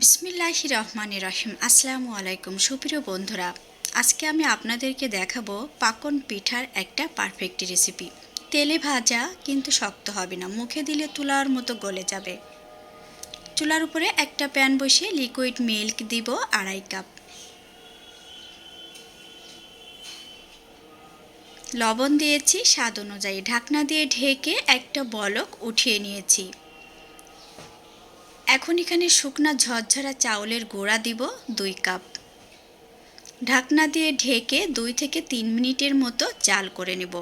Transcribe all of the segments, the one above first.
বিসমিল্লাহ রহমান রহিম আসসালামু আলাইকুম সুপ্রিয় বন্ধুরা, আজকে আমি আপনাদেরকে দেখাবো পাকন পিঠার একটা পারফেক্ট রেসিপি তেলে ভাজা কিন্তু শক্ত হবে না, মুখে দিলে তুলার মতো গলে যাবে। চুলার উপরে একটা প্যান বসিয়ে লিকুইড মিল্ক দিব আড়াই কাপ লবণ দিয়েছি, স্বাদ অনুযায়ী ঢাকনা দিয়ে ঢেকে একটা বলক উঠিয়ে নিয়েছি। এখন এখানে শুকনা ঝরঝরা চাউলের গোড়া দিব দুই কাপ। ঢাকনা দিয়ে ঢেকে দুই থেকে তিন মিনিটের মতো জাল করে নেব।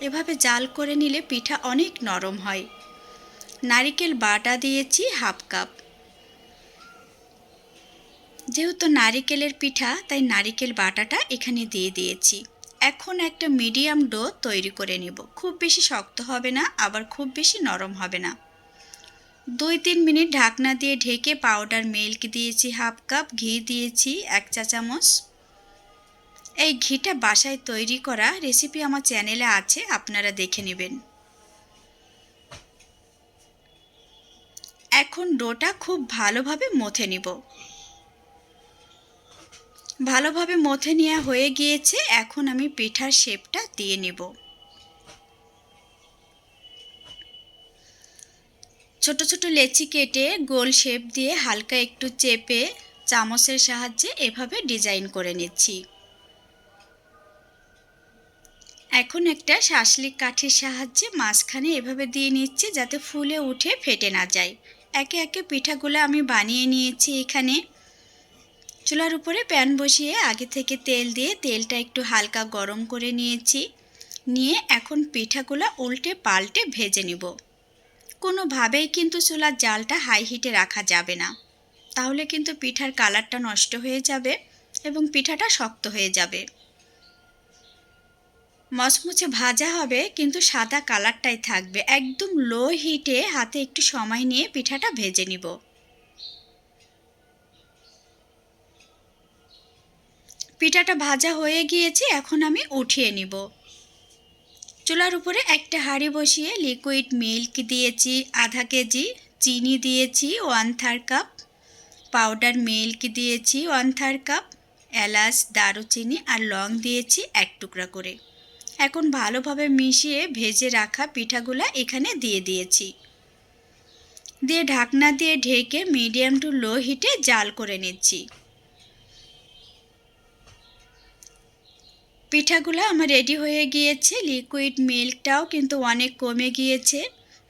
এভাবে জাল করে নিলে পিঠা অনেক নরম হয়। নারিকেল বাটা দিয়েছি হাফ কাপ। যেহেতু নারিকেলের পিঠা, তাই নারিকেল বাটাটা এখানে দিয়ে দিয়েছি। এখন একটা মিডিয়াম ডো তৈরি করে নেব। খুব বেশি শক্ত হবে না, আবার খুব বেশি নরম হবে না। দুই তিন মিনিট ঢাকনা দিয়ে ঢেকে পাউডার মিল্ক দিয়েছি, হাফ কাপ ঘি দিয়েছি, এক চা চামচ। এই ঘিটা বাসায় তৈরি করা রেসিপি আমার চ্যানেলে আছে, আপনারা দেখে নেবেন। এখন ডোটা খুব ভালোভাবে মথে নিব। ভালোভাবে মথে নেওয়া হয়ে গিয়েছে, এখন আমি পিঠার শেপটা দিয়ে নেব। ছোট ছোট লেচি কেটে গোল শেপ দিয়ে হালকা একটু চেপে চামচের সাহায্যে এভাবে ডিজাইন করে নিচ্ছি। এখন একটা শাসলিক কাঠির সাহায্যে মাঝখানে এভাবে দিয়ে নিচ্ছি যাতে ফুলে উঠে ফেটে না যায়। একে একে পিঠাগুলো আমি বানিয়ে নিয়েছি এখানে। চুলার উপরে প্যান বসিয়ে আগে থেকে তেল দিয়ে তেলটা একটু হালকা গরম করে নিয়েছি। নিয়ে এখন পিঠাগুলো উল্টে পাল্টে ভেজে নিব। কোনোভাবেই কিন্তু চুলার জালটা হাই হিটে রাখা যাবে না। তাহলে কিন্তু পিঠার কালারটা নষ্ট হয়ে যাবে এবং পিঠাটা শক্ত হয়ে যাবে। মচমুচে ভাজা হবে কিন্তু সাদা কালারটাই থাকবে। একদম লো হিটে হাতে একটু সময় নিয়ে পিঠাটা ভেজে নিব। পিঠাটা ভাজা হয়ে গিয়েছে, এখন আমি উঠিয়ে নিব। চুলার উপরে একটা হাঁড়ি বসিয়ে লিকুইড মিল্ক দিয়েছি, আধা কেজি চিনি দিয়েছি one third cup powder milk দিয়েছি ওয়ান থার্ড কাপ এলাচ, দারুচিনি আর লং দিয়েছি এক টুকরা করে। এখন ভালোভাবে মিশিয়ে ভেজে রাখা পিঠাগুলা এখানে দিয়ে দিয়েছি। দিয়ে ঢাকনা দিয়ে ঢেকে মিডিয়াম টু লো হিটে জাল করে নিচ্ছি। পিঠাগুলো আমার রেডি হয়ে গিয়েছে। লিকুইড মিল্কটাও কিন্তু অনেক কমে গিয়েছে।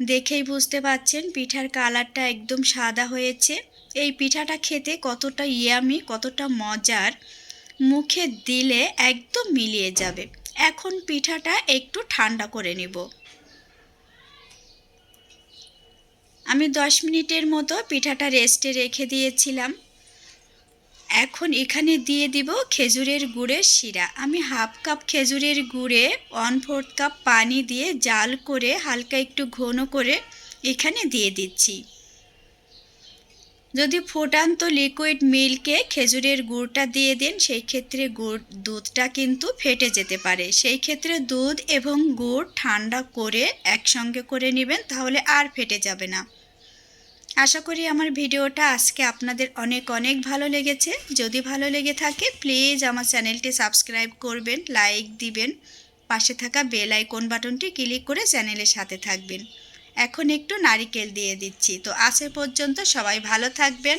দেখেই বুঝতে পাচ্ছেন, পিঠার কালারটা একদম সাদা হয়েছে। এই পিঠাটা খেতে কতটা ইয়ামি কতটা মজার, মুখে দিলে একদম মিলিয়ে যাবে। এখন পিঠাটা একটু ঠান্ডা করে নিব। আমি দশ মিনিটের মতো পিঠাটা রেস্টে রেখে দিয়েছিলাম। এখন এখানে দিয়ে দিব খেজুরের গুড়ের শিরা। আমি হাফ কাপ খেজুরের গুড়ে ওয়ান ফোর্থ কাপ পানি দিয়ে জাল করে হালকা একটু ঘন করে এখানে দিয়ে দিচ্ছি। যদি ফুটান্ত লিকুইড মিল্কে খেজুরের গুড়টা দিয়ে দেন, সেই ক্ষেত্রে গুড় দুধটা কিন্তু ফেটে যেতে পারে। সেই ক্ষেত্রে দুধ এবং গুড় ঠান্ডা করে একসঙ্গে করে নেবেন, তাহলে আর ফেটে যাবে না। আশা করি আমার ভিডিওটা আজকে আপনাদের অনেক অনেক ভালো লেগেছে। যদি ভালো লেগে থাকে প্লিজ আমার চ্যানেলটি সাবস্ক্রাইব করবেন লাইক দিবেন, পাশে থাকা বেল আইকন বাটনটি ক্লিক করে চ্যানেলের সাথে থাকবেন। এখন একটু নারিকেল দিয়ে দিচ্ছি। তো আজ পর্যন্ত সবাই ভালো থাকবেন।